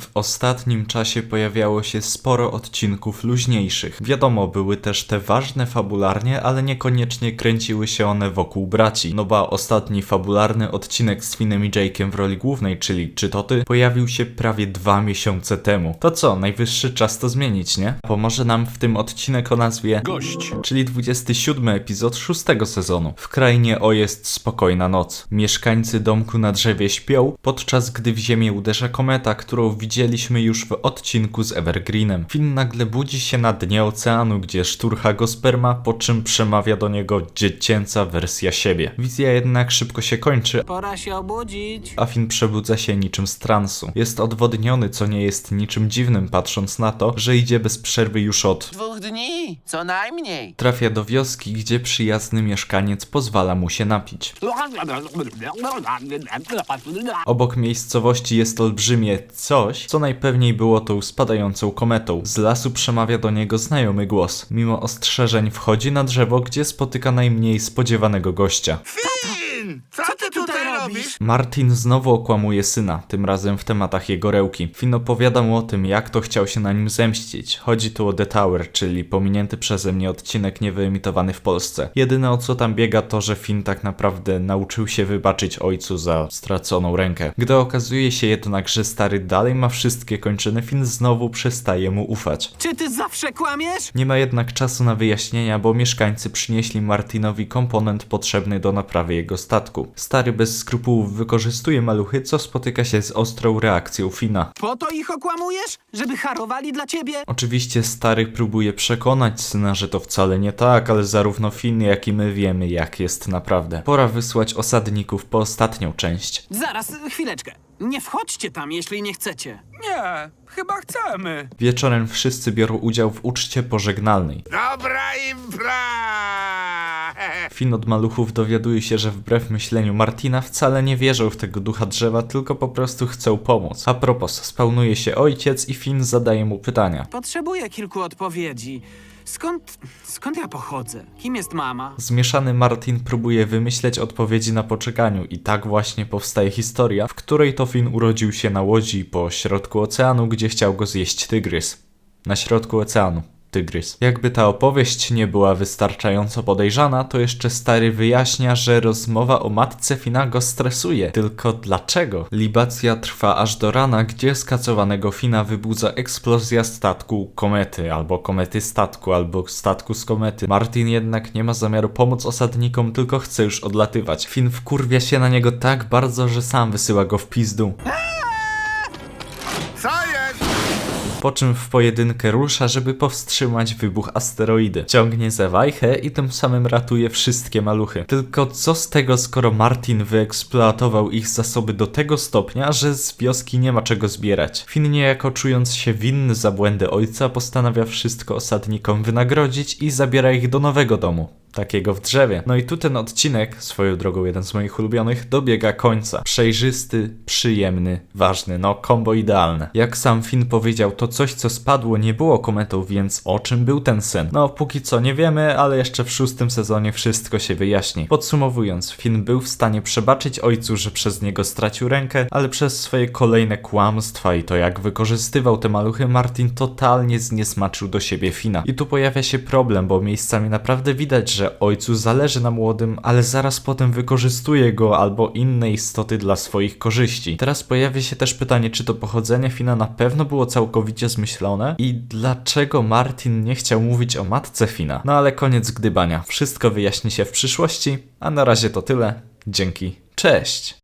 W ostatnim czasie pojawiało się sporo odcinków luźniejszych. Wiadomo, były też te ważne fabularnie, ale niekoniecznie kręciły się one wokół braci. No ba, ostatni fabularny odcinek z Finem i Jake'em w roli głównej, czyli Czy to ty, pojawił się prawie dwa miesiące temu. To co, najwyższy czas to zmienić, nie? Pomoże nam w tym odcinek o nazwie Gość. czyli 27 epizod szóstego sezonu. W krainie O jest spokojna noc. Mieszkańcy domku na drzewie śpią, podczas gdy w ziemię uderza kometa, którą widzieliśmy już w odcinku z Evergreenem. Finn nagle budzi się na dnie oceanu, gdzie szturcha go sperma, po czym przemawia do niego dziecięca wersja siebie. Wizja jednak szybko się kończy, Pora się obudzić. a Finn przebudza się niczym z transu. Jest odwodniony, co nie jest niczym dziwnym, patrząc na to, że idzie bez przerwy już od Dwóch dni, co najmniej. Trafia do wioski, gdzie przyjazny mieszkaniec pozwala mu się napić. Obok miejscowości jest olbrzymie coś, co najpewniej było tą spadającą kometą. Z lasu przemawia do niego znajomy głos. Mimo ostrzeżeń wchodzi na drzewo, gdzie spotyka najmniej spodziewanego gościa. Finn! Co, ty tutaj robisz? Martin znowu okłamuje syna, tym razem w tematach jego rełki. Finn opowiada mu o tym, jak to chciał się na nim zemścić. Chodzi tu o The Tower, czyli pominięty przeze mnie odcinek niewyemitowany w Polsce. Jedyne o co tam biega to, że Finn tak naprawdę nauczył się wybaczyć ojcu za straconą rękę. Gdy okazuje się jednak, że stary dalej ma wszystkie kończyny, Finn znowu przestaje mu ufać. Czy ty zawsze kłamiesz? Nie ma jednak czasu na wyjaśnienia, bo mieszkańcy przynieśli Martinowi komponent potrzebny do naprawy jego statku. Stary bez skrupułów wykorzystuje maluchy, co spotyka się z ostrą reakcją Fina. Po to ich okłamujesz? Żeby harowali dla ciebie? Oczywiście stary próbuje przekonać syna, że to wcale nie tak, ale zarówno Finn, jak i my wiemy, jak jest naprawdę. Pora wysłać osadników po ostatnią część. Zaraz, chwileczkę. Nie wchodźcie tam, jeśli nie chcecie. Nie, chyba chcemy. Wieczorem wszyscy biorą udział w uczcie pożegnalnej. Dobra impra! Finn od maluchów dowiaduje się, że wbrew myśleniu Martina wcale nie wierzą w tego ducha drzewa, tylko po prostu chcą pomóc. A propos, spełnuje się ojciec i Finn zadaje mu pytania. Potrzebuję kilku odpowiedzi. Skąd. skąd ja pochodzę? Kim jest mama? Zmieszany Martin próbuje wymyśleć odpowiedzi na poczekaniu i tak właśnie powstaje historia, w której to Finn urodził się na łodzi po środku oceanu, gdzie chciał go zjeść tygrys. Na środku oceanu. Tygrys. Jakby ta opowieść nie była wystarczająco podejrzana, to jeszcze stary wyjaśnia, że rozmowa o matce Fina go stresuje. Tylko dlaczego? Libacja trwa aż do rana, gdzie skacowanego Fina wybudza eksplozja statku komety, albo komety statku, albo statku z komety. Martin jednak nie ma zamiaru pomóc osadnikom, tylko chce już odlatywać. Finn wkurwia się na niego tak bardzo, że sam wysyła go w pizdu. Co? Po czym w pojedynkę rusza, żeby powstrzymać wybuch asteroidy. Ciągnie za wajchę i tym samym ratuje wszystkie maluchy. Tylko co z tego, skoro Martin wyeksploatował ich zasoby do tego stopnia, że z wioski nie ma czego zbierać. Finn niejako czując się winny za błędy ojca, postanawia wszystko osadnikom wynagrodzić i zabiera ich do nowego domu. Takiego w drzewie. No i tu ten odcinek, swoją drogą jeden z moich ulubionych, dobiega końca. Przejrzysty, przyjemny, ważny, no kombo idealne. Jak sam Finn powiedział, to coś co spadło nie było kometą, więc o czym był ten sen? No póki co nie wiemy, ale jeszcze w szóstym sezonie wszystko się wyjaśni. Podsumowując, Finn był w stanie przebaczyć ojcu, że przez niego stracił rękę, ale przez swoje kolejne kłamstwa i to jak wykorzystywał te maluchy, Martin totalnie zniesmaczył do siebie Fina. I tu pojawia się problem, bo miejscami naprawdę widać, że ojcu zależy na młodym, ale zaraz potem wykorzystuje go albo inne istoty dla swoich korzyści. Teraz pojawia się też pytanie, czy to pochodzenie Fina na pewno było całkowicie zmyślone i dlaczego Martin nie chciał mówić o matce Fina. No ale koniec gdybania. Wszystko wyjaśni się w przyszłości, a na razie to tyle. Dzięki. Cześć!